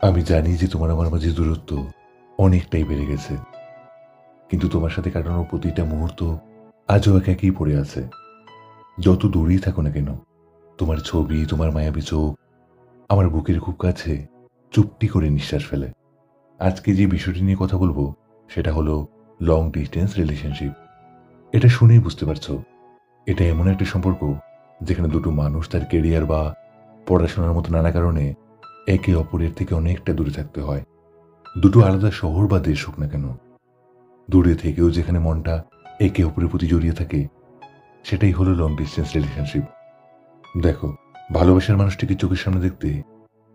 আমি জানি যে তোমার আমার মাঝে দূরত্ব অনেকটাই বেড়ে গেছে। কিন্তু তোমার সাথে কাটানোর প্রতিটা মুহূর্ত আজও এক একই পড়ে আছে। যত দূরেই থাকো না কেন, তোমার ছবি, তোমার মায়াবী চোখ, আমার বুকের খুব কাছে চুপটি করে নিঃশ্বাস ফেলে। আজকে যে বিষয়টি নিয়ে কথা বলব, সেটা হলো লং ডিস্টেন্স রিলেশনশিপ এটা শুনেই বুঝতে পারছ, এটা এমন একটা সম্পর্ক যেখানে দুটো মানুষ তার কেরিয়ার বা পড়াশোনার মতো নানা কারণে একে অপরের থেকে অনেকটা দূরে থাকতে হয়। দুটো আলাদা শহর বা দেশ হোক না কেন, দূরে থেকেও যেখানে মনটা একে অপরের প্রতি জড়িয়ে থাকে, সেটাই হলো লং ডিস্টেন্স রিলেশনশিপ দেখো, ভালোবাসার মানুষটিকে চোখের সামনে দেখতে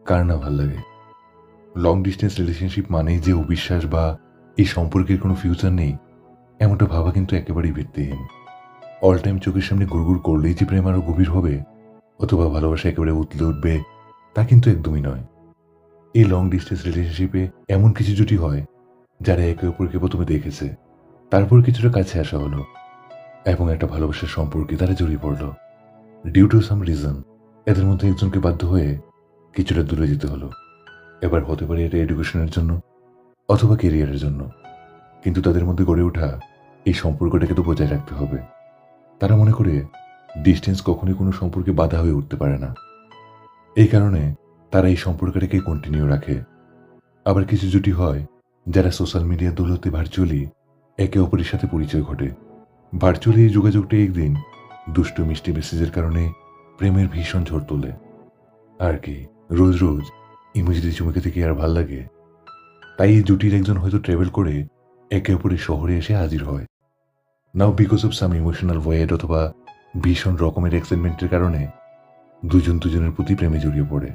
কার না ভালো লাগে? লং ডিস্টেন্স রিলেশনশিপ মানেই যে অবিশ্বাস বা এই সম্পর্কের কোনো ফিউচার নেই, এমনটা ভাবা কিন্তু একেবারেই ভিত্তিহীন। অল টাইম চোখের সামনে গুড়গুড় করলেই যে প্রেম আরও গভীর হবে, অথবা ভালোবাসা একেবারে উতলে উঠবে তা কিন্তু একদমই নয়। এই লং ডিস্টেন্স রিলেশনশিপে এমন কিছু জুটি হয়, যারা একে অপরকে প্রথমে দেখেছে, তারপর কিছুটা কাছে আসা হলো এবং একটা ভালোবাসার সম্পর্কে তারা জড়িয়ে পড়ল। ডিউ টু সাম রিজন এদের মধ্যে একজনকে বাধ্য হয়ে কিছুটা দূরে যেতে হলো। এবার হতে পারে এটা এডুকেশনের জন্য অথবা কেরিয়ারের জন্য। কিন্তু তাদের মধ্যে গড়ে ওঠা এই সম্পর্কটাকে তো বজায় রাখতে হবে। তারা মনে করে ডিস্টেন্স কখনোই কোনো সম্পর্কে বাধা হয়ে উঠতে পারে না। এই কারণে তারা এই সম্পর্কটাকে কন্টিনিউ রাখে। আবার কিছু জুটি হয় যারা সোশ্যাল মিডিয়া দৌলতে ভার্চুয়ালি একে অপরের সাথে পরিচয় ঘটে। ভার্চুয়ালি এই যোগাযোগটা একদিন দুষ্ট মিষ্টি মেসেজের কারণে প্রেমের ভীষণ ঝড় তোলে। আর কি, রোজ রোজ ইমোজিতে চুমুকে থেকে আর ভালো লাগে। তাই এই জুটির একজন হয়তো ট্রাভেল করে একে অপরের শহরে এসে হাজির হয়। Now because of some emotional weight অথবা ভীষণ রকমের এক্সাইটমেন্টের কারণে দুজন দুজনের প্রতি প্রেমে জড়িয়ে পড়ে।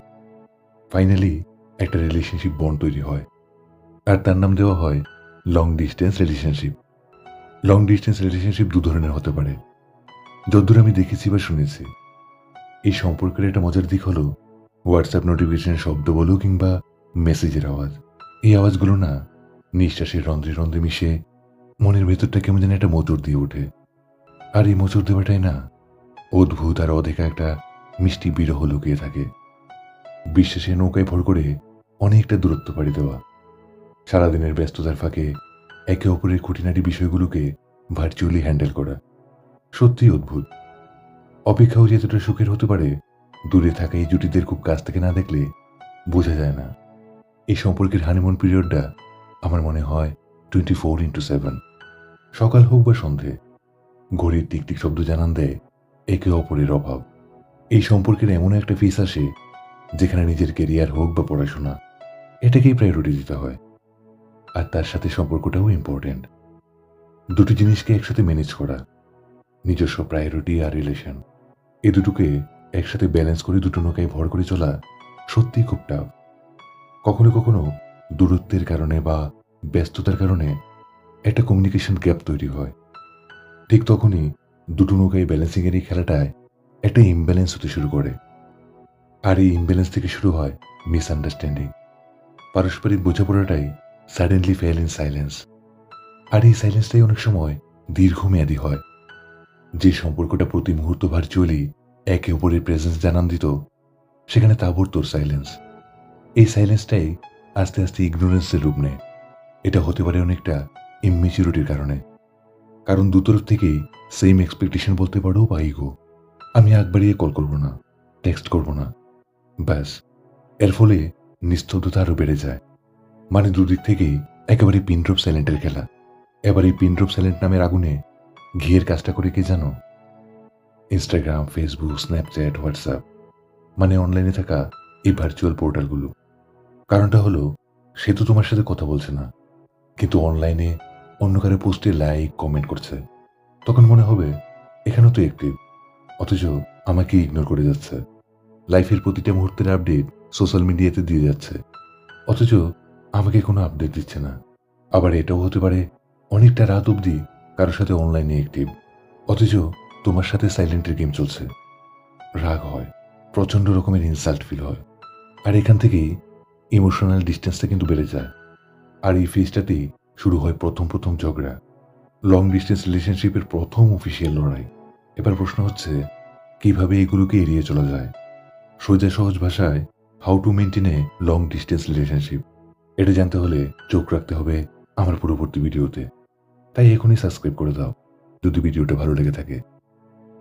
ফাইনালি একটা রিলেশনশিপ বন্ড তৈরি হয়। আর তার নাম দেওয়া হয় long distance relationship long distance relationship দু ধরনের হতে পারে। যদ্দূর আমি দেখেছি বা শুনেছি, এই সম্পর্কের একটা মজার দিক হলো হোয়াটসঅ্যাপ নোটিফিকেশনের শব্দ বলো কিংবা মেসেজের আওয়াজ। এই আওয়াজগুলো না নিঃশ্বাসের রন্ধ্রে রন্ধ্রে মিশে মনের ভেতরটা কেমন যেন একটা মোচড় দিয়ে ওঠে। আর এই মোচড় দেওয়াটাই না অদ্ভুত আর অধেকা একটা মিষ্টি বিরহ লুকিয়ে থাকে। বিশ্বাসে নৌকায় ভর করে অনেকটা দূরত্ব পাড়ি দেওয়া। সারাদিনের ব্যস্ততার ফাঁকে একে অপরের খুঁটিনাটি বিষয়গুলোকে ভার্চুয়ালি হ্যান্ডেল করা। সত্যিই অদ্ভুত। অপেক্ষাও যে এতটা সুখের হতে পারে, দূরে থাকা এই জুটিদের খুব কাছ থেকে না দেখলে বোঝা যায় না। এই সম্পর্কের হানিমুন পিরিয়ডটা আমার মনে হয় টোয়েন্টি ফোর ইন্টু সেভেন সকাল হোক বা সন্ধে, ঘড়ির টিকটিক শব্দ জানান দেয় একে অপরের অভাব। এই সম্পর্কের এমন একটা ফিস আসে, যেখানে নিজের কেরিয়ার হোক বা পড়াশোনা, এটাকেই প্রায়োরিটি দিতে হয়। আর তার সাথে সম্পর্কটাও ইম্পর্টেন্ট দুটো জিনিসকে একসাথে ম্যানেজ করা, নিজস্ব প্রায়োরিটি আর রিলেশন এ দুটোকে একসাথে ব্যালেন্স করে দুটো নৌকায় ভর করে চলা সত্যি খুব টাফ কখনো কখনো দূরত্বের কারণে বা ব্যস্ততার কারণে একটা কমিউনিকেশন গ্যাপ তৈরি হয়। ঠিক তখনই দুটো নৌকায় ব্যালেন্সিংয়ের এই খেলাটায় একটা ইমব্যালেন্স হতে শুরু করে। আর এই ইমব্যালেন্স থেকে শুরু হয় মিসআন্ডারস্ট্যান্ডিং পারস্পরিক বোঝাপড়াটাই সাডেনলি ফেল ইন সাইলেন্স আর এই সাইলেন্সটাই অনেক সময় দীর্ঘমেয়াদী হয়। যে সম্পর্কটা প্রতি মুহূর্ত ভার্চুয়ালি একে অপরের প্রেজেন্স জানান দিত সেখানে তাবড়তোর সাইলেন্স এই সাইলেন্সটাই আস্তে আস্তে ইগনোরেন্সের রূপ নেয়। এটা হতে পারে অনেকটা ইমেচিউরিটির কারণে। কারণ দুতরফ থেকেই সেম এক্সপেকটেশন বলতে পারো বা ইগো আমি বাড়িয়ে কল করব না টেক্সট করব না। ব্যাস, এর ফলে নিস্তব্ধতা আরও বেড়ে যায়। মানে দুদিক থেকেই একেবারে পিনড্রপ সাইলেন্টের খেলা। এবার এই পিনড্রপ সাইলেন্ট নামের আগুনে ঘিয়ের কাজটা করে কে জানো? ইনস্টাগ্রাম ফেসবুক স্ন্যাপচ্যাট হোয়াটসঅ্যাপ মানে অনলাইনে থাকা এই ভার্চুয়াল পোর্টালগুলো কারণটা হলো, সে তো তোমার সাথে কথা বলছে না, কিন্তু অনলাইনে অন্য কারও পোস্টে লাইক কমেন্ট করছে। তখন মনে হবে, এখানেও তো অ্যাক্টিভ অথচ আমাকে ইগনোর করে যাচ্ছে। লাইফের প্রতিটা মুহূর্তের আপডেট সোশ্যাল মিডিয়াতে দিয়ে যাচ্ছে। অথচ আমাকে কোনো আপডেট দিচ্ছে না। আবার এটাও হতে পারে অনেকটা রাত অবধি কারোর সাথে অনলাইনে অ্যাক্টিভ অথচ তোমার সাথে সাইলেন্টের গেম চলছে। রাগ হয়, প্রচণ্ড রকমের ইনসাল্ট ফিল হয়। আর এখান থেকেই ইমোশনাল ডিস্টেন্সটা কিন্তু বেড়ে যায়। আর এই ফেজটাতেই শুরু হয় প্রথম প্রথম ঝগড়া। লং ডিস্টেন্স রিলেশনশিপের প্রথম অফিসিয়াল লড়াই। এবার প্রশ্ন হচ্ছে, কীভাবে এগুলোকে এড়িয়ে চলা যায়? সোজা সহজ ভাষায় how to maintain a long distance relationship এটা জানতে হলে চোখ রাখতে হবে আমার পরবর্তী ভিডিওতে। তাই এখনই সাবস্ক্রাইব করে দাও। যদি ভিডিওটা ভালো লেগে থাকে